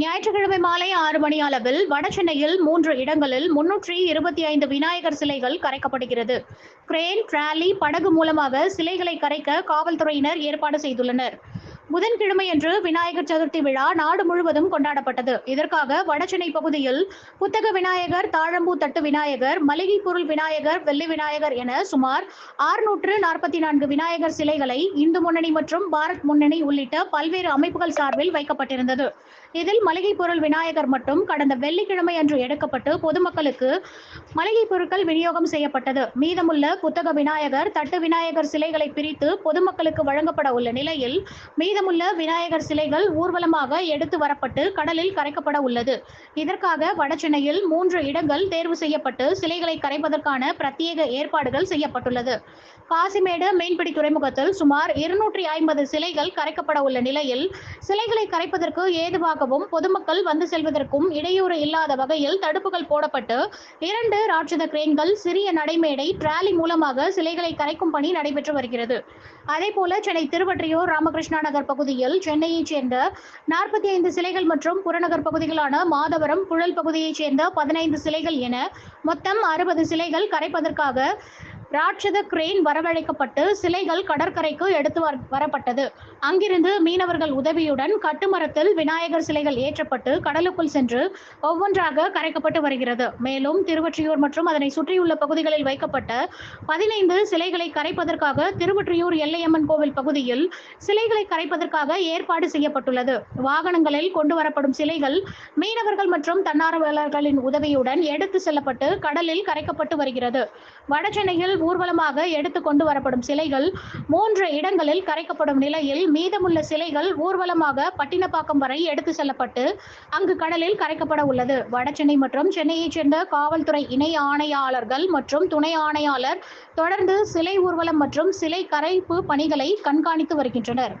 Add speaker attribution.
Speaker 1: ஞாயிற்றுக்கிழமை மாலை ஆறு மணி அளவில் வடசென்னையில் மூன்று இடங்களில் முன்னூற்றி இருபத்தி ஐந்து விநாயகர் சிலைகள் கரைக்கப்படுகிறது. கிரேன் டிராலி படகு மூலமாக சிலைகளை கரைக்க காவல்துறையினர் ஏற்பாடு செய்துள்ளனர். புதன்கிழமையன்று விநாயகர் சதுர்த்தி விழா நாடு முழுவதும் கொண்டாடப்பட்டது. இதற்காக வடசென்னை பகுதியில் புத்தக விநாயகர் தாழம்பூ தட்டு விநாயகர் மளிகை பொருள் விநாயகர் வெள்ளி விநாயகர் என சுமார் ஆறுநூற்று நாற்பத்தி நான்கு விநாயகர் சிலைகளை இந்து முன்னணி மற்றும் பாரத் முன்னணி உள்ளிட்ட பல்வேறு அமைப்புகள் சார்பில் வைக்கப்பட்டிருந்தது. இதில் மளிகை பொருள் விநாயகர் மட்டும் கடந்த வெள்ளிக்கிழமை அன்று எடுக்கப்பட்டு பொதுமக்களுக்கு மளிகை பொருட்கள் விநியோகம் செய்யப்பட்டது. மீதமுள்ள புத்தக விநாயகர் தட்டு விநாயகர் சிலைகளை பிரித்து பொதுமக்களுக்கு வழங்கப்பட உள்ள நிலையில் மீத மீதமுள்ள விநாயகர் சிலைகள் ஊர்வலமாக எடுத்து வரப்பட்டு கடலில் கரைக்கப்பட உள்ளது. இதற்காக வடசென்னையில் மூன்று இடங்கள் தேர்வு செய்யப்பட்டு சிலைகளை கரைப்பதற்கான பிரத்யேக ஏற்பாடுகள் செய்யப்பட்டுள்ளது. காசிமேடு மீன்பிடி துறைமுகத்தில் சுமார் இருநூற்றி ஐம்பது சிலைகள் கரைக்கப்பட உள்ள நிலையில் சிலைகளை கரைப்பதற்கு ஏதுவாகவும் பொதுமக்கள் வந்து செல்வதற்கும் இடையூறு இல்லாத வகையில் தடுப்புகள் போடப்பட்டு இரண்டு ராட்சத கிரேன்கள் சிறிய நடைமேடை டிராலி மூலமாக சிலைகளை கரைக்கும் பணி நடைபெற்று வருகிறது. அதேபோல சென்னை திருவற்றியூர் ராமகிருஷ்ணா நகர் பகுதியில் சென்னையைச் சேர்ந்த நாற்பத்தி ஐந்து சிலைகள் மற்றும் புறநகர் பகுதிகளான மாதவரம் புழல் பகுதியைச் சேர்ந்த பதினைந்து சிலைகள் என மொத்தம் அறுபது சிலைகள் கரைப்பதற்காக ராட்சத கிரெயின் வரவழைக்கப்பட்டு சிலைகள் கடற்கரைக்கு எடுத்து வர- வரப்பட்டது. அங்கிருந்து மீனவர்கள் உதவியுடன் கட்டுமரத்தில் விநாயகர் சிலைகள் ஏற்றப்பட்டு கடலுக்குள் சென்று ஒவ்வொன்றாக கரைக்கப்பட்டு வருகிறது. மேலும் திருவொற்றியூர் மற்றும் அதனை சுற்றியுள்ள பகுதிகளில் வைக்கப்பட்ட பதினைந்து சிலைகளை கரைப்பதற்காக திருவொற்றியூர் எல்லையம்மன் கோவில் பகுதியில் சிலைகளை கரைப்பதற்காக ஏற்பாடு செய்யப்பட்டுள்ளது. வாகனங்களில் கொண்டு வரப்படும் சிலைகள் மீனவர்கள் மற்றும் தன்னார்வலர்களின் உதவியுடன் எடுத்து செல்லப்பட்டு கடலில் கரைக்கப்பட்டு வருகிறது. வடசென்னையில் ஊர்வலமாக எடுத்து கொண்டு வரப்படும் சிலைகள் மூன்று இடங்களில் கரைக்கப்படும் நிலையில் மீதமுள்ள சிலைகள் ஊர்வலமாக பட்டினப்பாக்கம் வரை எடுத்து செல்லப்பட்டு அங்கு கடலில் கரைக்கப்பட உள்ளது. வடசென்னை மற்றும் சென்னையைச் சேர்ந்த காவல்துறை இணை ஆணையாளர்கள் மற்றும் துணை ஆணையாளர் தொடர்ந்து சிலை ஊர்வலம் மற்றும் சிலை கரைப்பு பணிகளை கண்காணித்து வருகின்றனர்.